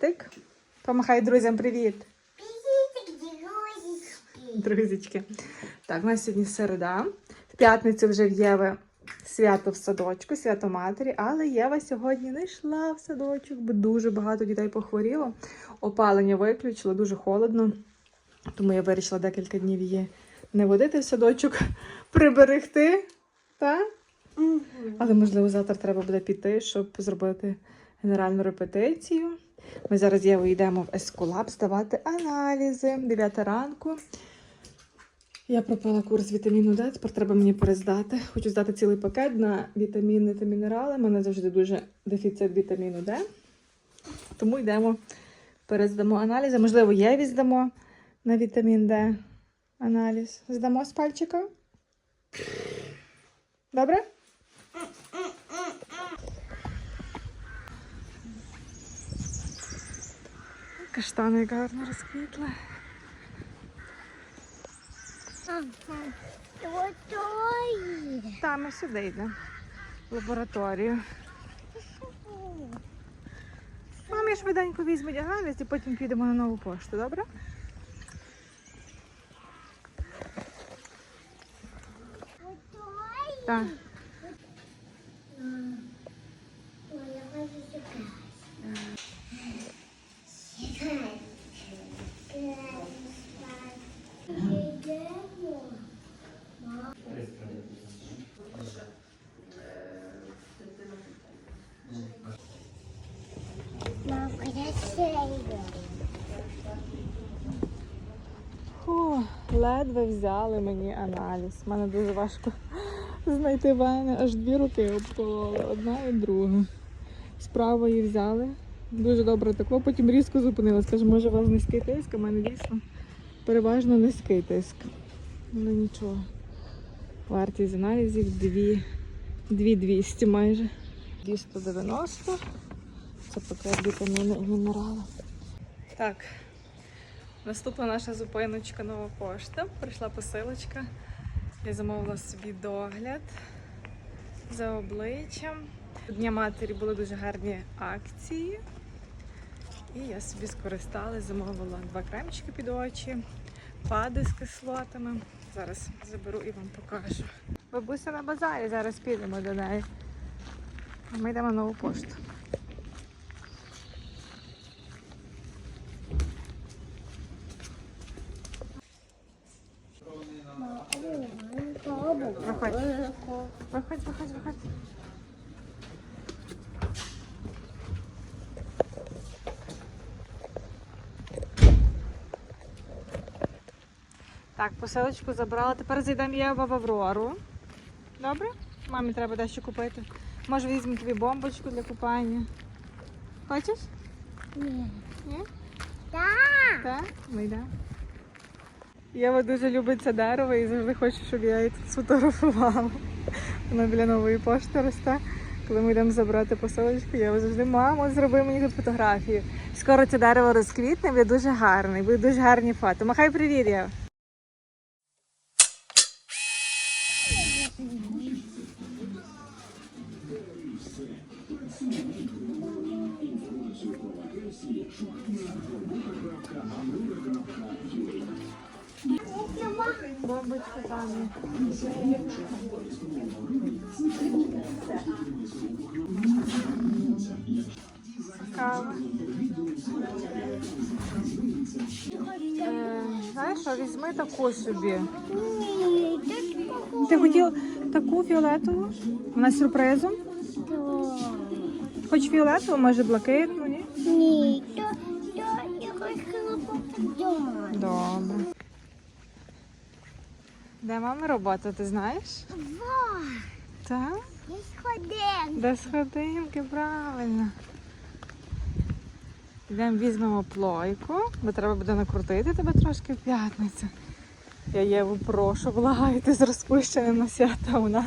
Привітик. Помахай друзям привіт. Друзічки. Так, у нас сьогодні середа. В п'ятницю вже в Єви свято в садочку, свято матері, але Єва сьогодні не йшла в садочок, бо дуже багато дітей похворіло. Опалення виключило, дуже холодно. Тому я вирішила декілька днів її не водити в садочок, приберегти. Так? Але, можливо, завтра треба буде піти, щоб зробити генеральну репетицію. Ми зараз Єву йдемо в Ескулап здавати аналізи. 9 ранку. Я пропала курс вітаміну Д, тепер треба мені перездати. Хочу здати цілий пакет на вітаміни та мінерали. У мене завжди дуже дефіцит вітаміну Д. Тому йдемо, перездамо аналізи. Можливо, Єві здамо на вітамін Д аналіз. Здамо з пальчика? Добре? Каштани гарно розквітли. Та ми сюди йдемо. В лабораторію. Мамі швиденько візьмуть аналіз і потім підемо на нову пошту, добре? Так. Ой, я хочу сюди. Йдемо. Мам, красиво. Фу, ледве взяли мені аналіз. У мене дуже важко знайти вени. Аж дві руки обкололи, одна і друга. Справа її взяли. Дуже добре текло, потім різко зупинилась. Каже, може у вас низький тиск, в мене дійсно переважно низький тиск. Ну нічого. Вартість аналізів 2 2200 майже. 290. Це пакет вітаміни і мінерали. Так, Наступна наша зупиночка нова пошта. Прийшла посилочка. Я замовила собі догляд за обличчям. У Дня матері були дуже гарні акції. І я собі скористалась, замовила два кремчики під очі, пади з кислотами. Зараз заберу і вам покажу. Бабуся на базарі, зараз підемо до неї. Ми йдемо на нову пошту. Посилочку забрала. Тепер зайдемо я в Аврору. Добре? Мамі треба дещо купити. Може візьму тобі бомбочку для купання. Хочеш? Ні. Ні? Так. Так? Ми йдемо. Єва дуже любить це дерево і завжди хоче, щоб я її тут сфотографувала. Воно біля нової пошти росте. Коли ми йдемо забрати посилочку, я завжди мамо, зроби мені тут фотографію. Скоро це дерево розквітне, буде дуже гарний, буде дуже гарні фото. Махай привіт, Бомбочка. Кава. Е, знаєш, що, візьми таку собі. Ти хотів таку фіолетову? Вона з сюрпризом? Хоч фіолетову, може блакитну, ні? Ні, то, я попадати. Добре. Де мама робота, ти знаєш? Ва, Так? я сходив. До сходинки, правильно. Йдемо візьмемо плойку, бо треба буде накрутити тебе трошки в п'ятницю. Я Єву прошу, благаю, ти з розпущеним на свята вона.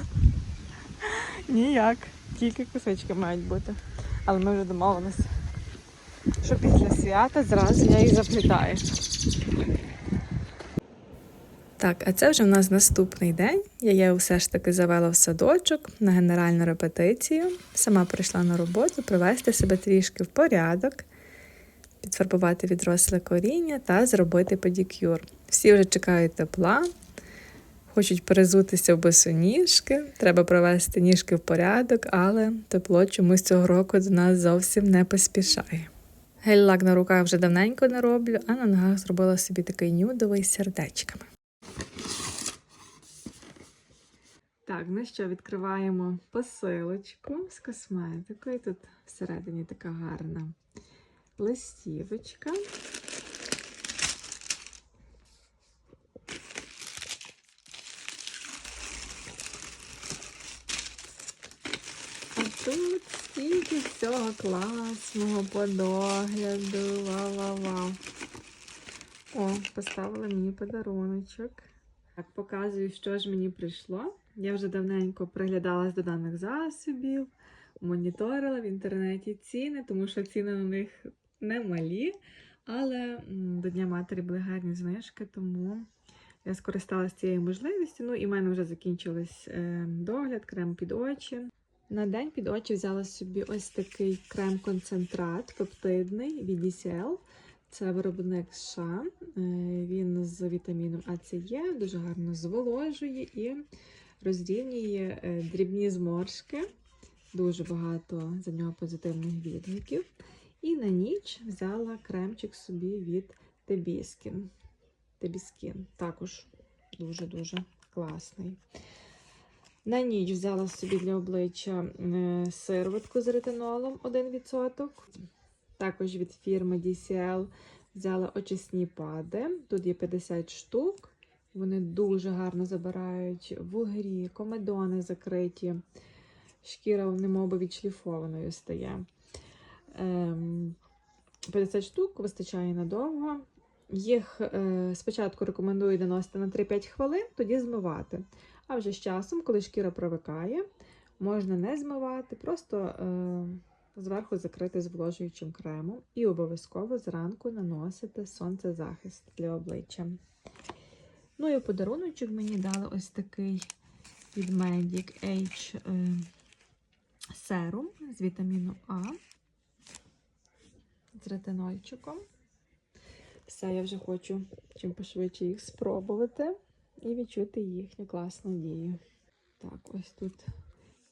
Ніяк. Тільки кусочки мають бути. Але ми вже домовилися, що після свята зразу я їх заплітаю. Так, а це вже в нас наступний день. Я її все ж таки завела в садочок на генеральну репетицію. Сама прийшла на роботу привести себе трішки в порядок, підфарбувати відросле коріння та зробити педикюр. Всі вже чекають тепла, хочуть перезутися в босоніжки, треба привести ніжки в порядок, але тепло чомусь цього року до нас зовсім не поспішає. Гель-лак на руках вже давненько не роблю, а на ногах зробила собі такий нюдовий з сердечками. Так, ну що, відкриваємо посилочку з косметикою. Тут всередині така гарна листівочка. А тут стільки всього класного по догляду. Вау-вау-вау. О, поставили мені подаруночок. Так, показую, що ж мені прийшло. Я вже давненько приглядалась до даних засобів, моніторила в інтернеті ціни, тому що ціни на них немалі. Але до Дня матері були гарні знижки, тому я скористалася цією можливістю. Ну і в мене вже закінчилась е, догляд, крем під очі. На день під очі взяла собі ось такий крем-концентрат пептидний від. Це виробник США. Е, Він з вітаміном А, С, Е, дуже гарно зволожує і розрівнює е, дрібні зморшки. Дуже багато за нього позитивних відгуків. І на ніч взяла кремчик собі від Тебіскін. Тебіскін. Також дуже-дуже класний. На ніч взяла собі для обличчя е, сироватку з ретинолом 1%. Також від фірми DCL взяла очисні пади. Тут є 50 штук. Вони дуже гарно забирають вугрі, комедони закриті. Шкіра немовби відшліфованою стає. Ем, 50 штук вистачає надовго. Їх е, спочатку рекомендую наносити на 3-5 хвилин, тоді змивати. А вже з часом, коли шкіра привикає, можна не змивати, просто е, зверху закрити зволожуючим кремом і обов'язково зранку наносити сонцезахист для обличчя. Ну і подаруночок мені дали ось такий від Medic H е, серум з вітаміну А з ретинольчиком. Все, я вже хочу чим пошвидше їх спробувати і відчути їхню класну дію. Так, ось тут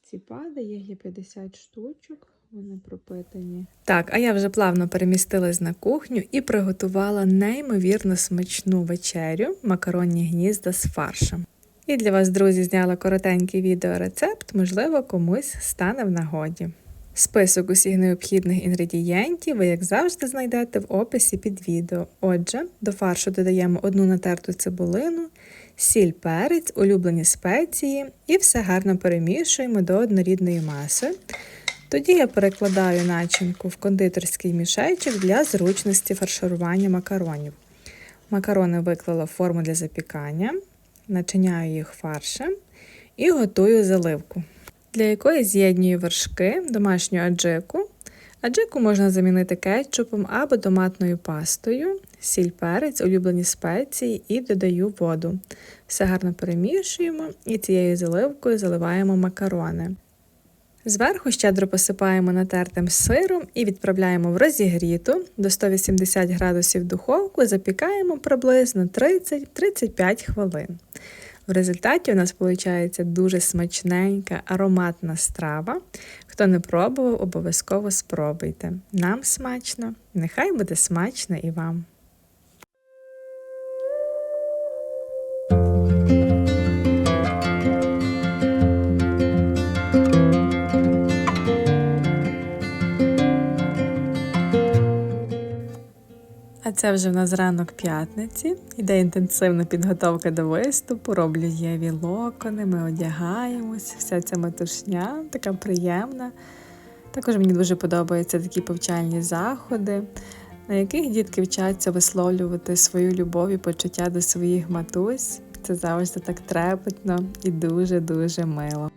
ці пади, їх є 50 штучок, вони пропитані. Так, а я вже плавно перемістилась на кухню і приготувала неймовірно смачну вечерю макаронні гнізда з фаршем. І для вас, друзі, зняла коротенький відеорецепт, можливо, комусь стане в нагоді. Список усіх необхідних інгредієнтів ви, як завжди, знайдете в описі під відео. Отже, до фаршу додаємо одну натерту цибулину, сіль, перець, улюблені спеції і все гарно перемішуємо до однорідної маси. Тоді я перекладаю начинку в кондитерський мішечок для зручності фарширування макаронів. Макарони виклала в форму для запікання, начиняю їх фаршем і готую заливку для якої з'єднюю вершки, домашню аджику. Аджику можна замінити кетчупом або томатною пастою, сіль, перець, улюблені спеції і додаю воду. Все гарно перемішуємо і цією заливкою заливаємо макарони. Зверху щедро посипаємо натертим сиром і відправляємо в розігріту до 180 градусів духовку, запікаємо приблизно 30-35 хвилин. В результаті у нас виходить дуже смачненька, ароматна страва. Хто не пробував, обов'язково спробуйте. Нам смачно, нехай буде смачно і вам. Це вже в нас ранок п'ятниці. Іде інтенсивна підготовка до виступу. Роблю єві локони, ми одягаємось. Вся ця метушня така приємна. Також мені дуже подобаються такі повчальні заходи, на яких дітки вчаться висловлювати свою любов і почуття до своїх матусь. Це завжди так трепетно і дуже-дуже мило.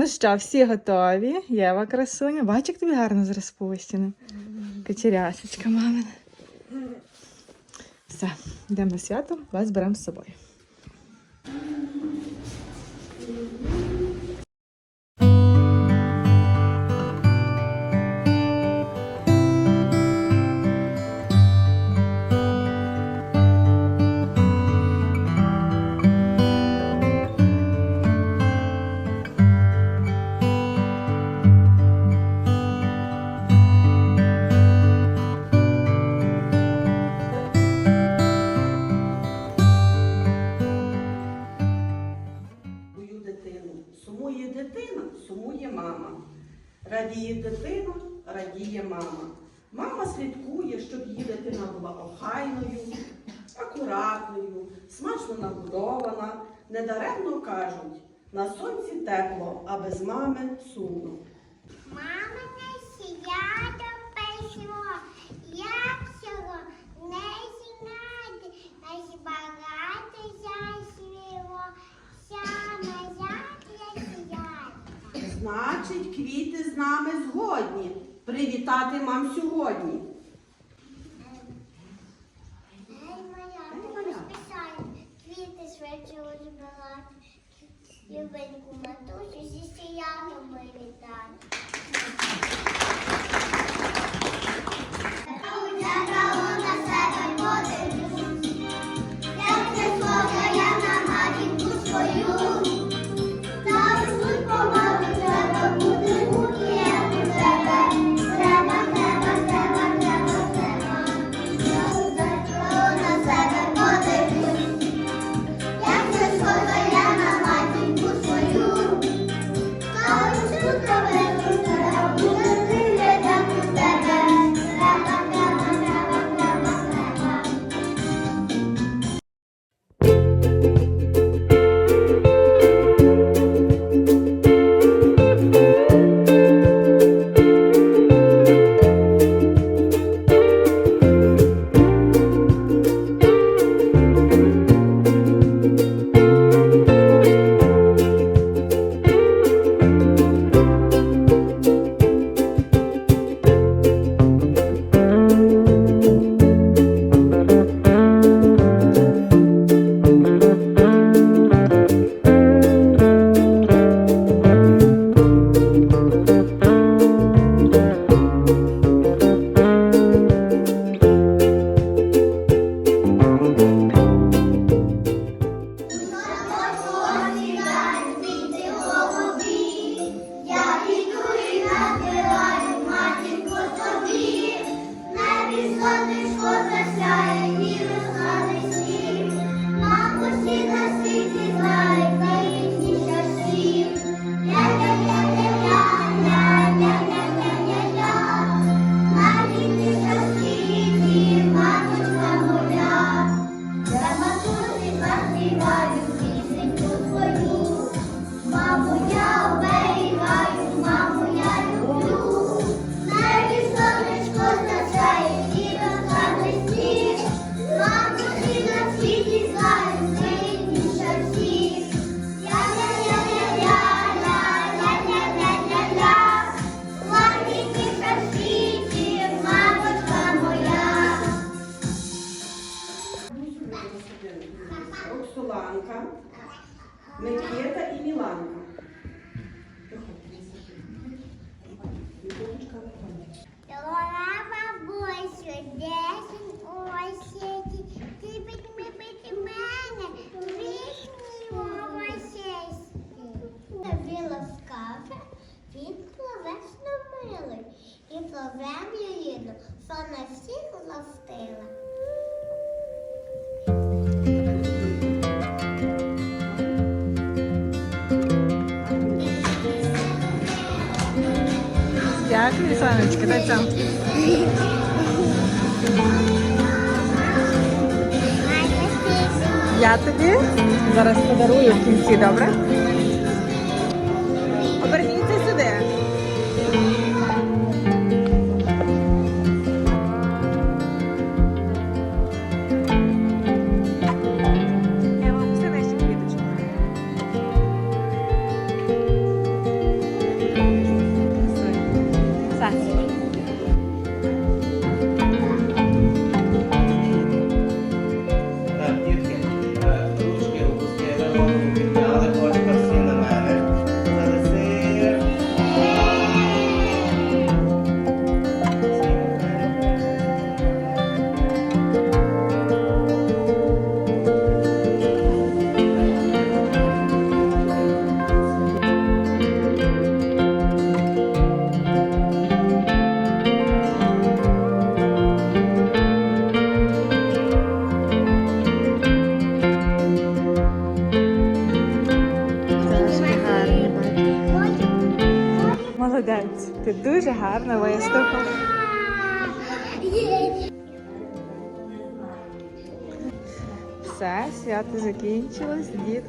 Ну що, всі готові? Єва красуня. Бач, як тобі гарно з розпущеним. Катерясочка мамина. Все, йдемо на свято, вас беремо з собою. Сумує дитина, сумує мама. Радіє дитина, радіє мама. Мама слідкує, щоб її дитина була охайною, акуратною, смачно нагодована. Недаремно кажуть, на сонці тепло, а без мами сумно. Мама не свято прийшло, як цього не знати, аж багато засвіло, саме свято. Значить, квіти з нами згодні. Привітати мам сьогодні. Ей, моя, поспішай, квіти швидше розбирати, любеньку матусю зі святом привітати. He was. Словеню їду, що на всіх властила. Дякую, сонечки, дай цям. Я тобі зараз подарую в кінці, добре?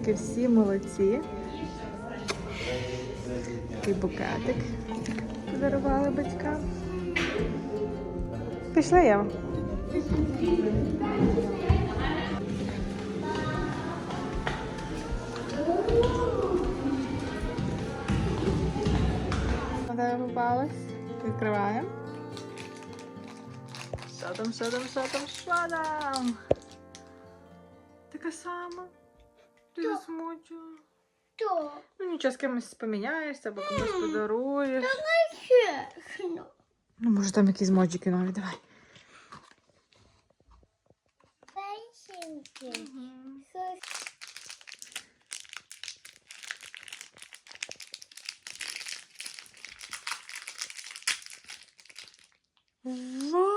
Дітки всі молодці. Такий букетик подарували батькам. Пішли тебе попалось. Відкриваємо. Що там, що там? Така сама. Ти Так. засмучила. То. Ну нічого, з кимось поміняєшся або комусь подаруєш. Чесно. Ну, може там якісь моджики нові, давай. Песенки.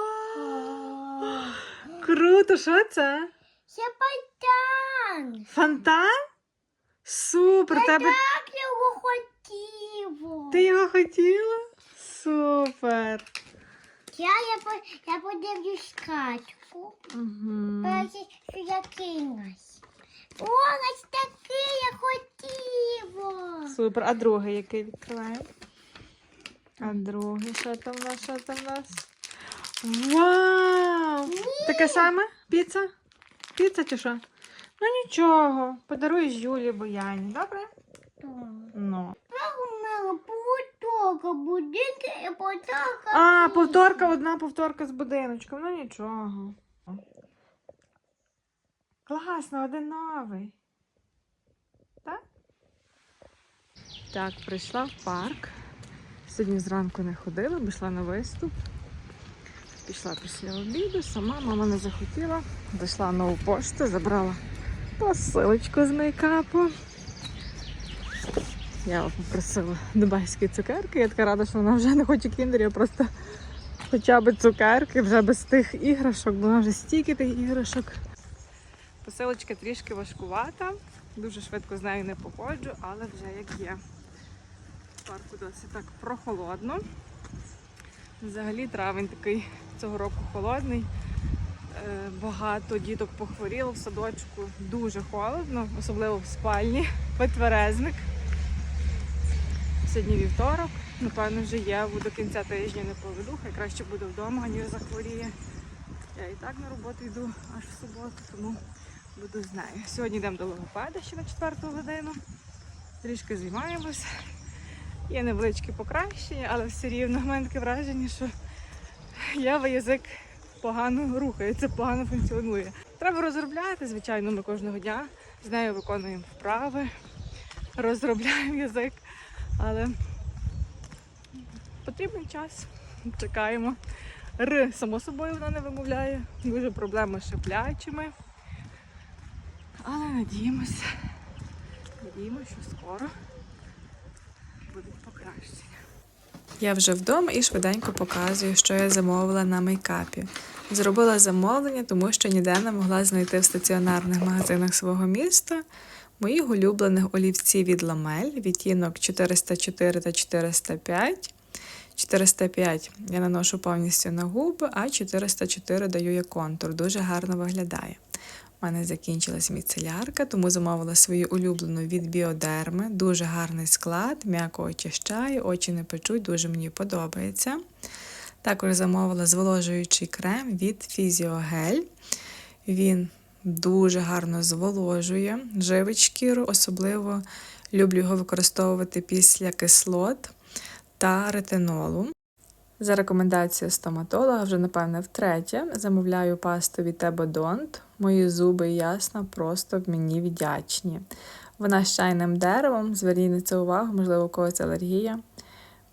Вау! Круто, що це? Це пайтан. Фонтан? Супер, тебе. Так його хотів. Ти його хотіла? Супер. Я, я, по- я подивлюсь качку. Угу. Перше, що я кинусь. О, ось такий я хотіла. Супер. А другий який відкриваємо? А другий, що там у нас? Що там у нас? Вау! Таке саме? Піца? Піца чи що? Ну нічого, подаруєш Юлі Бояні, добре? Ну. Повторка, будинки і повторка. А, повторка, одна повторка з будиночком. Ну нічого. Класно, один новий. Так? Так, прийшла в парк. Сьогодні зранку не ходила, пішла на виступ. Пішла після обіду, сама мама не захотіла. Зайшла в нову пошту, забрала посилочку з мейкапу. Я попросила дубайські цукерки. Я така рада, що вона вже не хоче кіндерів, просто хоча б цукерки, вже без тих іграшок, бо вона вже стільки тих іграшок. Посилочка трішки важкувата, дуже швидко з нею не походжу, але вже як є. В парку досить так прохолодно. Взагалі травень такий цього року холодний. Е, Багато діток похворіло в садочку. Дуже холодно, особливо в спальні. Витверезник. Сьогодні вівторок. Напевно, вже є до кінця тижня не поведу, хай краще буде вдома, ніж захворіє. Я і так на роботу йду аж в суботу, тому буду з нею. Сьогодні йдемо до логопеда ще на четверту годину. Трішки займаємось. Є невеличкі покращення, але все рівно в мене таке враження, що ява язик погано рухається, погано функціонує. Треба розробляти, звичайно, ми кожного дня. З нею виконуємо вправи, розробляємо язик, але потрібен час. Чекаємо. Р, само собою, вона не вимовляє. Дуже проблеми з шиплячими. Але надіємося, надіємося, що скоро будуть покращення. Я вже вдома і швиденько показую, що я замовила на мейкапі. Зробила замовлення, тому що ніде не могла знайти в стаціонарних магазинах свого міста моїх улюблених олівців від Ламель, відтінок 404 та 405. 405 я наношу повністю на губи, а 404 даю як контур. Дуже гарно виглядає. У мене закінчилась міцелярка, тому замовила свою улюблену від біодерми. Дуже гарний склад, м'яко очищає, очі не печуть, дуже мені подобається. Також замовила зволожуючий крем від Фізіогель. Він дуже гарно зволожує, живить шкіру, особливо люблю його використовувати після кислот та ретинолу. За рекомендацією стоматолога, вже напевне втретє, замовляю пасту від Тебодонт. Мої зуби ясно просто мені вдячні. Вона з чайним деревом, зверніть на це увагу, можливо, у когось алергія,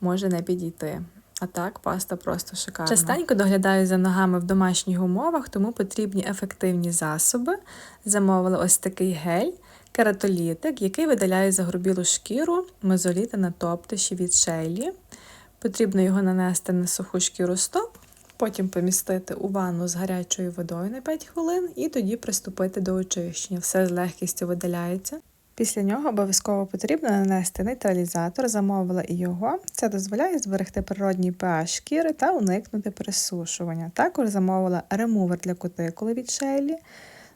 може не підійти. А так, паста просто шикарна. Частенько доглядаю за ногами в домашніх умовах, тому потрібні ефективні засоби. Замовила ось такий гель, кератолітик, який видаляє загрубілу шкіру, мезоліти на топтиші від шейлі. Потрібно його нанести на суху шкіру стоп, потім помістити у ванну з гарячою водою на 5 хвилин і тоді приступити до очищення. Все з легкістю видаляється. Після нього обов'язково потрібно нанести нейтралізатор, замовила і його. Це дозволяє зберегти природній pH шкіри та уникнути пересушування. Також замовила ремувер для кутикули від Шейлі.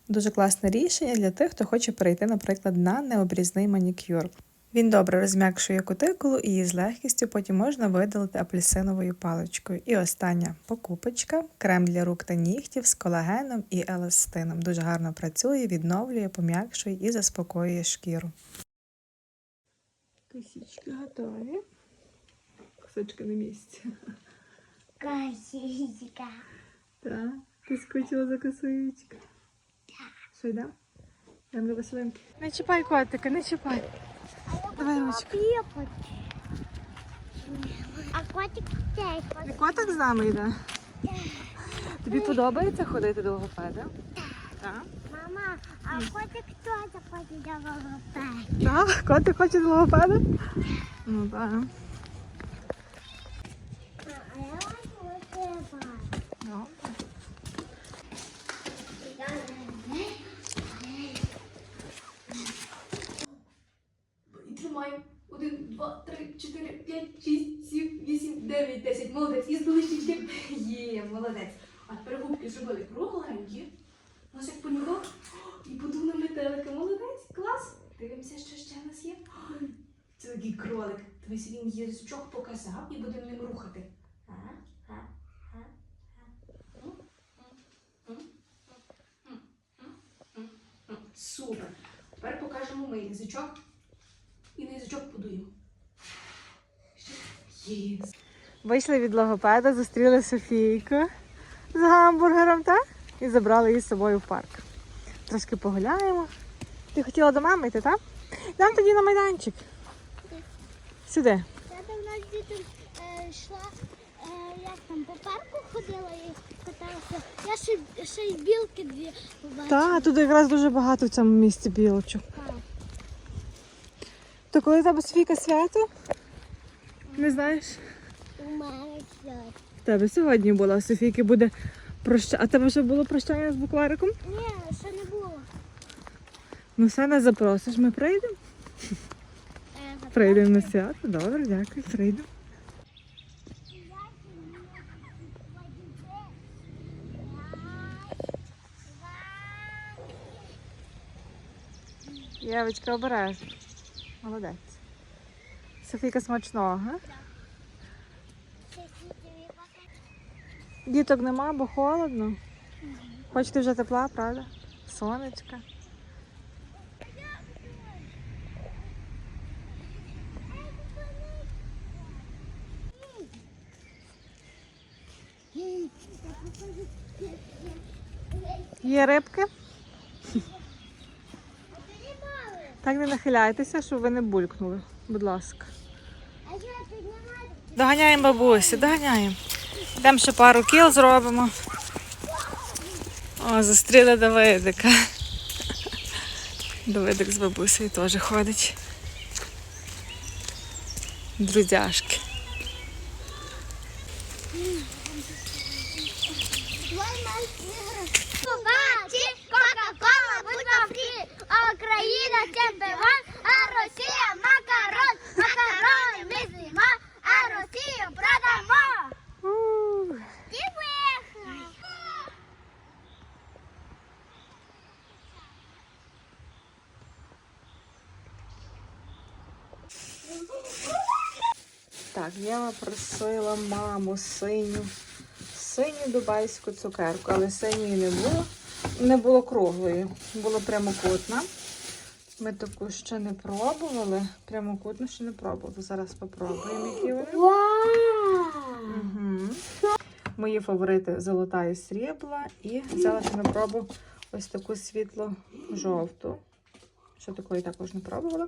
Дуже класне рішення для тих, хто хоче перейти, наприклад, на необрізний манікюр. Він добре розм'якшує кутикулу і її з легкістю потім можна видалити апельсиновою паличкою. І остання покупочка крем для рук та нігтів з колагеном і еластином. Дуже гарно працює, відновлює, пом'якшує і заспокоює шкіру. Косички готові. Косичка на місці. Косичка. Так, ти скучила за косичкою. Що йдемо? Йдемо до. Не чіпай котика, не чіпай. Давай ручку. А котик теж. Котик з нами йде. Тобі подобається ходити до логопеда? Так. Мама, а котик теж хоче до логопед. Так, котик хоче до логопеда? Ну так. А я хочу тебе. Ну. І тримаємо. Один, два, три, чотири, п'ять, шість, сім, вісім, дев'ять, десять. Молодець. І здолички. Є, молодець. А тепер губки зробили кругленькі. Як понюхав. І подув на метелика. Молодець. Клас. Дивимося, що ще в нас є. Це такий кролик. Дивись, він язичок показав і будемо ним рухати. Супер. Тепер покажемо ми язичок і на язичок подуємо. Ще. Є. Вийшли від логопеда, зустріли Софійку з гамбургером, так? І забрали її з собою в парк. Трошки погуляємо. Ти хотіла до мами йти, так? Йдемо тоді на майданчик. Сюди. Я у нас діти е, йшла, е, як там по парку ходила і каталася. Я ще, ще й білки дві побачила. Так, тут якраз дуже багато в цьому місці білочок. Так. То коли в тебе Софійка свято? Не знаєш? У мене все. В тебе сьогодні було, а Софійки буде прощання. А тебе вже було прощання з буквариком? Ні, ще не було. Ну все, не запросиш, ми прийдемо. Е, Прийдемо на свято. Добре, дякую, прийдемо. Євочка, обережно. Молодець. Софійка смачного, га? Діток нема, бо холодно. Хочете вже тепла, правда? Сонечка. Є рибки? Так не нахиляйтеся, щоб ви не булькнули. Будь ласка. Доганяємо бабусі, доганяємо. Йдемо ще пару кіл зробимо. О, зустріли Давидика. Давидик з бабусею теж ходить. Друзяшки. Побачи, Кока-Кола, будь фрі, а Україна чемпіон, а Росія макарон, макарони ми з'їмо, а Росію продамо. Ух. Ти виграв. Так, Єва просила маму синю, синю дубайську цукерку, але синьої не було. Не було круглої, було прямокутна. Ми таку ще не пробували. Прямокутну ще не пробували. Зараз спробуємо, які вони. Угу. Мої фаворити золота і срібла. І взяла ще на пробу ось таку світло-жовту. Що такої також не пробувала.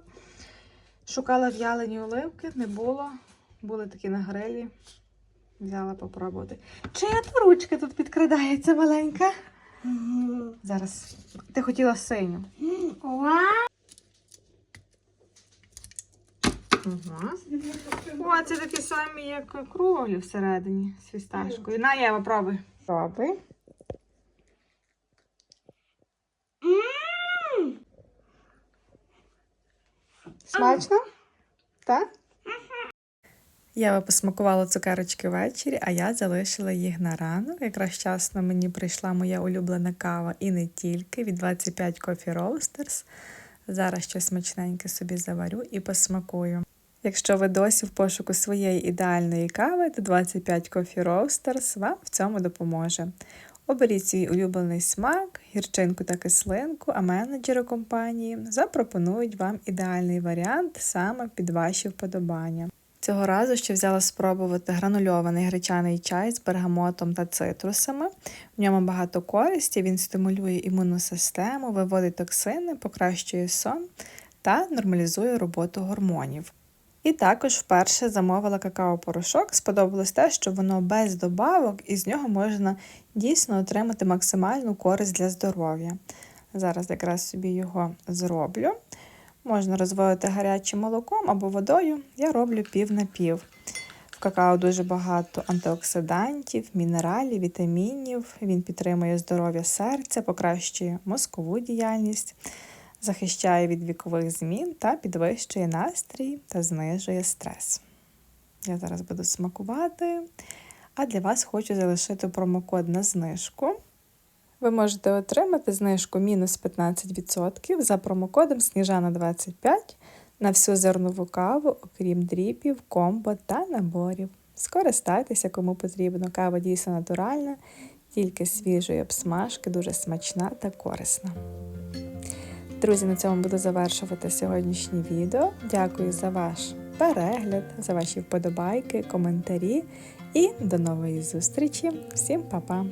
Шукала в'ялені оливки, не було. Були такі на грилі. Взяла попробувати. Чия то ручка тут підкрадається маленька? Зараз. Ти хотіла синю. Угу. О, це такі самі, як круглі всередині з фісташкою. На, Єва, пробуй. Пробуй. Смачно? Так? Єва посмакувала цукерочки ввечері, а я залишила їх на ранок. Якраз вчасно мені прийшла моя улюблена кава і не тільки від 25 Coffee Roasters. Зараз щось смачненьке собі заварю і посмакую. Якщо ви досі в пошуку своєї ідеальної кави, то 25 Coffee Roasters вам в цьому допоможе. Оберіть свій улюблений смак, гірчинку та кислинку, а менеджери компанії запропонують вам ідеальний варіант саме під ваші вподобання. Цього разу ще взяла спробувати гранульований гречаний чай з бергамотом та цитрусами. В ньому багато користі, він стимулює імунну систему, виводить токсини, покращує сон та нормалізує роботу гормонів. І також вперше замовила какао-порошок. Сподобалось те, що воно без добавок, і з нього можна дійсно отримати максимальну користь для здоров'я. Зараз якраз собі його зроблю. Можна розводити гарячим молоком або водою. Я роблю пів на пів. В какао дуже багато антиоксидантів, мінералів, вітамінів. Він підтримує здоров'я серця, покращує мозкову діяльність, захищає від вікових змін та підвищує настрій та знижує стрес. Я зараз буду смакувати. А для вас хочу залишити промокод на знижку. Ви можете отримати знижку мінус 15% за промокодом Сніжана25 на всю зернову каву, окрім дріпів, комбо та наборів. Скористайтеся, кому потрібно. Кава дійсно натуральна, тільки свіжої обсмажки, дуже смачна та корисна. Друзі, на цьому буду завершувати сьогоднішнє відео. Дякую за ваш перегляд, за ваші вподобайки, коментарі і до нової зустрічі. Всім па-па!